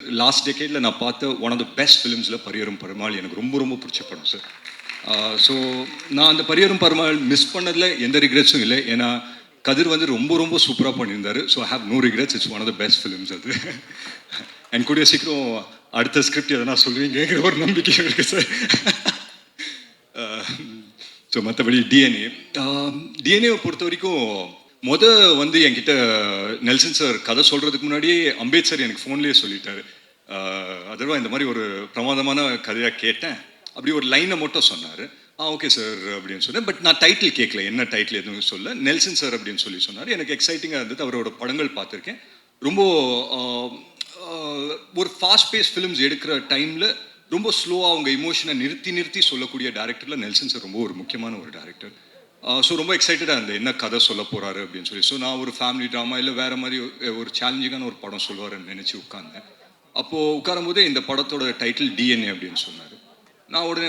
Last டெக்கேடில் நான் பார்த்த ஒன் ஆஃப் த பெஸ்ட் ஃபிலிம்ஸில் பரியரும் பெருமாள் எனக்கு ரொம்ப ரொம்ப பிடிச்ச படம் சார் ஸோ நான் அந்த பரியரும் பெருமாள் மிஸ் பண்ணதில் எந்த ரிக்ரெட்ஸும் இல்லை. ஏன்னா கதிர் வந்து ரொம்ப ரொம்ப சூப்பராக பண்ணியிருந்தாரு. So have no regrets it's one of the best films அது. அண்ட் கூடிய சீக்கிரம் அடுத்த ஸ்கிரிப்ட் எதனா சொல்லுவீங்கிற ஒரு நம்பிக்கை இருக்கு சார் ஸோ மற்றபடி டிஎன்ஏ டிஎன்ஏவை பொறுத்த வரைக்கும் முத வந்து என்கிட்ட நெல்சன் சார் கதை சொல்கிறதுக்கு முன்னாடியே அம்பேத்கர் எனக்கு ஃபோன்லேயே சொல்லிட்டாரு. அதர்வா இந்த மாதிரி ஒரு பிரமாதமான கதையாக கேட்டேன். அப்படி ஒரு லைனை மட்டும் சொன்னார். ஆ ஓகே சார் அப்படின்னு சொன்னேன். பட் நான் டைட்டில் கேட்கல என்ன டைட்டில் எதுவும் சொல்ல நெல்சன் சார் அப்படின்னு சொல்லி சொன்னார். எனக்கு எக்ஸைட்டிங்காக இருந்தது. அவரோட படங்கள் பார்த்துருக்கேன். ரொம்ப ஒரு ஃபாஸ்ட் பேஸ் ஃபிலிம்ஸ் எடுக்கிற டைமில் ரொம்ப ஸ்லோவாக அவங்க இமோஷனை நிறுத்தி நிறுத்தி சொல்லக்கூடிய டேரக்டரில் நெல்சன் சார் ரொம்ப ஒரு முக்கியமான ஒரு டேரக்டர் ஸோ ரொம்ப எக்ஸைட்டடாக இருந்தேன். என்ன கதை சொல்ல போகிறாரு அப்படின்னு சொல்லி. ஸோ நான் ஒரு ஃபேமிலி ட்ராமா இல்லை வேறு மாதிரி ஒரு- சேலஞ்சிங்கான ஒரு படம் சொல்லுவாருன்னு நினச்சி உட்காந்தேன் அப்போது உட்காரும்போதே இந்த படத்தோட டைட்டில் டிஎன்ஏ அப்படின்னு சொன்னார். நான் உடனே